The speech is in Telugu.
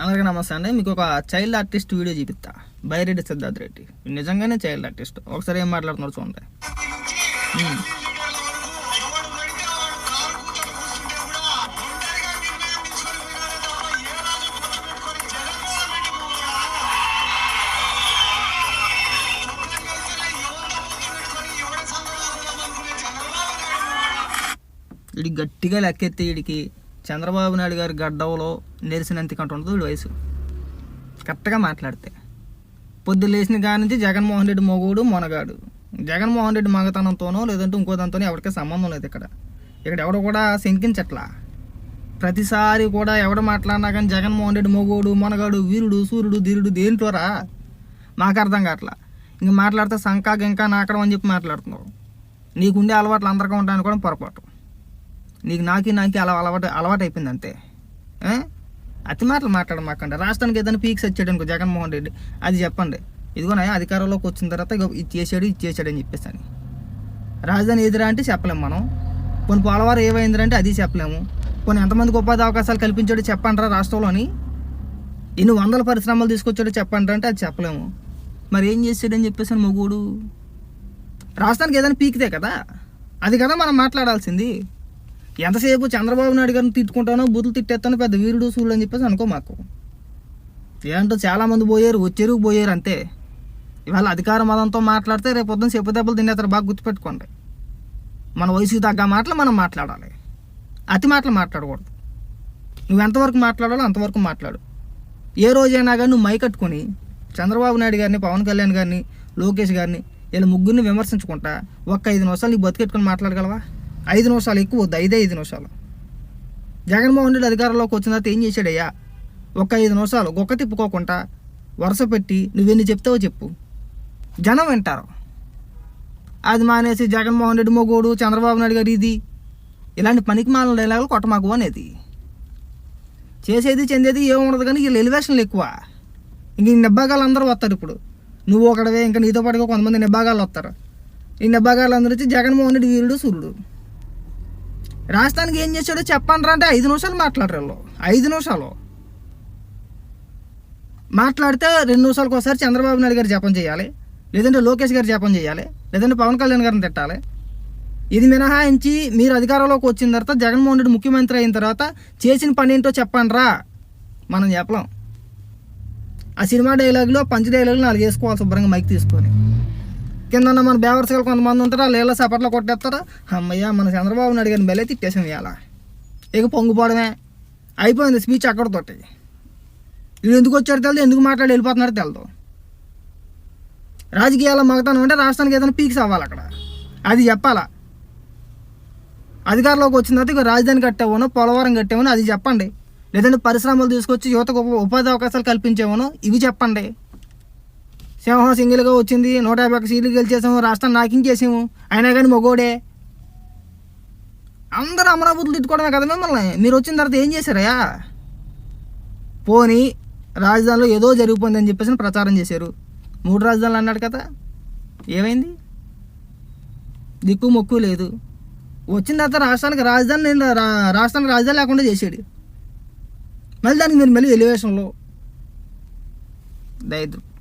అందరికీ నమస్తే అండి. మీకు ఒక చైల్డ్ ఆర్టిస్ట్ వీడియో చూపిస్తా. బైరెడ్డి సిద్ధార్థ్ రెడ్డి. నిజంగానే చైల్డ్ ఆర్టిస్ట్. ఒకసారి ఏం మాట్లాడుతున్నారు చూడండి. ఉమ్. వీడి గట్టిగా లెక్కెత్తి వీడికి చంద్రబాబు నాయుడు గారి గడ్డంలో నెరిసినంత ఉండదు వీడి వయసు. కరెక్ట్గా మాట్లాడితే. పొద్దు లేచిన కాడి నుంచి జగన్మోహన్ రెడ్డి మొగుడు మొనగాడు. జగన్మోహన్ రెడ్డి మగతనంతోనో లేదంటే ఇంకో దాంతోనో ఎవరికే సంబంధం లేదు ఇక్కడ. ఇక్కడ ఎవడు కూడా శంకించట్లా. ప్రతిసారి కూడా ఎవడు మాట్లాడినా కానీ జగన్మోహన్ రెడ్డి మొగోడు మొనగాడు వీరుడు సూర్యుడు ధీరుడు దేంట్లోరా? నాకు అర్థం కావట్లా. ఇంక మాట్లాడితే సంకా గింకా నాకడం అని చెప్పి మాట్లాడుతున్నావు నీకుండే అలవాట్లు అందరికీ ఉంటాయని కూడా పొరపాటు. నీకు నాకి నాకి అలా అలవాటు అలవాటు అయిపోయింది అంతే అతి మాటలు మాట్లాడమాకండి. రాష్ట్రానికి ఏదైనా పీక్స్ వచ్చాడు అనుకో జగన్మోహన్ రెడ్డి అది చెప్పండి. ఇదిగోనా అధికారంలోకి వచ్చిన తర్వాత ఇది చేసాడు ఇది చేసాడు అని చెప్పేసి అని రాజధాని ఎదురా అంటే చెప్పలేము మనం. కొన్ని పోలవరం ఏమైందంటే అది చెప్పలేము. కొన్ని ఎంతమందికి ఉపాధి అవకాశాలు కల్పించాడో చెప్పండిరా రాష్ట్రంలోని ఎన్ని వందల పరిశ్రమలు తీసుకొచ్చాడో చెప్పండి అంటే అది చెప్పలేము. మరి ఏం చేసాడని చెప్పేసి అని మొగుడు. రాష్ట్రానికి ఏదైనా పీకితే కదా? అది కదా మనం మాట్లాడాల్సింది. ఎంతసేపు చంద్రబాబు నాయుడు గారిని తిట్టుకుంటానో బూతులు తిట్టేస్తాను పెద్ద వీరుడు సూళ్ళు అని చెప్పేసి అనుకో మాకు. ఏంటో చాలామంది పోయారు వచ్చారు పోయారు అంతే. ఇవాళ అధికార మదంతో మాట్లాడితే రేపు పొద్దున్న చెప్పు దెబ్బలు తినేస్తారు బాగా గుర్తుపెట్టుకోండి. మన వయసుకి తగ్గ మాటలు మనం మాట్లాడాలి. అతి మాటలు మాట్లాడకూడదు. నువ్వు ఎంతవరకు మాట్లాడాలో అంతవరకు మాట్లాడు. ఏ రోజైనా కానీ నువ్వు మైకట్టుకొని చంద్రబాబు నాయుడు గారిని పవన్ కళ్యాణ్ గారిని లోకేష్ గారిని వీళ్ళ ముగ్గురిని విమర్శించుకుంటా ఒక్క ఐదు నిమిషాలు నీకు బతికెట్టుకొని మాట్లాడగలవా? ఐదు నిమిషాలు ఎక్కువ వద్దు ఐదే ఐదు నిమిషాలు. జగన్మోహన్ రెడ్డి అధికారంలోకి వచ్చిన తర్వాత ఏం చేశాడయ్యా? ఒక్క ఐదు నిమిషాలు గొక్క తిప్పుకోకుండా వరుస పెట్టి నువ్వెన్ని చెప్తావో చెప్పు. జనం వింటారు. అది మానేసి జగన్మోహన్ రెడ్డి మొగోడు చంద్రబాబు నాయుడు గారు ఇది. ఇలాంటి పనికి మాలిన డైలాగులు కొట్టమాకు అనేది చేసేది చెందేది ఏముండదు కానీ వీళ్ళు ఎలివేషన్లు ఎక్కువ. ఇంక ఈ నిబ్బాగాలు అందరూ వస్తారు ఇప్పుడు. నువ్వు ఒకడవే ఇంకా నీతో పాటుగా కొంతమంది నిబ్బాగాలు వస్తారు. ఈ నిబ్బాగాలు అందరూ వచ్చి జగన్మోహన్ రెడ్డి వీరుడు సూర్యుడు. రాష్ట్రానికి ఏం చేశాడో చెప్పండి అంటే ఐదు నిమిషాలు మాట్లాడరు ఐదు నిమిషాలు. మాట్లాడితే రెండు నిమిషాలకు ఒకసారి చంద్రబాబు నాయుడు గారు జపం చేయాలి లేదంటే లోకేష్ గారు జపం చేయాలి లేదంటే పవన్ కళ్యాణ్ గారిని తిట్టాలి. ఇది మినహాయించి మీరు అధికారంలోకి వచ్చిన తర్వాత జగన్మోహన్ రెడ్డి ముఖ్యమంత్రి అయిన తర్వాత చేసిన పని ఏంటో చెప్పండిరా మనం చెప్పలేం. ఆ సినిమా డైలాగులో పంచ్ డైలాగులు నాలుగు వేసుకోవాలి శుభ్రంగా మైక్ తీసుకొని. కింద మన బేవర్స్ కొంతమంది ఉంటారు? వాళ్ళు సపట్లో కొట్టేస్తారు? అమ్మయ్య మన చంద్రబాబు నాయుడు గారిని బెల్లే తిట్టేసాం ఇవాళ ఇక పొంగిపోవడమే. అయిపోయింది స్పీచ్ అక్కడతోటి. వీడు ఎందుకు వచ్చాడు తెలదు ఎందుకు మాట్లాడి వెళ్ళిపోతున్నాడు తెలదు. రాజకీయాల మగతనం అంటే రాష్ట్రానికి ఏదైనా పీక్స్ అవ్వాలి అక్కడ. అది చెప్పాలా. అధికారంలోకి వచ్చిన తర్వాత ఇక రాజధాని కట్టామనో పోలవరం కట్టామనో అది చెప్పండి. లేదంటే పరిశ్రమలు తీసుకొచ్చి యువతకు ఉప- ఉపాధి అవకాశాలు కల్పించామనో ఇవి చెప్పండి. సింహం సింగిల్గా వచ్చింది. నూట యాభై ఒక్క సీట్లు గెలిచేసాము. రాష్ట్రం నాకించేసాము అయినా కానీ మగోడే. అందరూ అమరావతులు తిట్టుకోవడమే కదా మిమ్మల్ని. మీరు వచ్చిన తర్వాత ఏం చేశారయ్యా? పోనీ రాజధానిలో ఏదో జరిగిపోయిందని చెప్పేసి ప్రచారం చేశారు. మూడు రాజధానులు అన్నాడు కదా. ఏమైంది? దిక్కు మొక్కు లేదు. వచ్చిన తర్వాత రాష్ట్రానికి రాజధాని నేను రా- రాష్ట్రానికి రాజధాని లేకుండా చేసాడు మళ్ళీ దానికి మీరు మళ్ళీ ఎలివేషన్లో. దయద్రు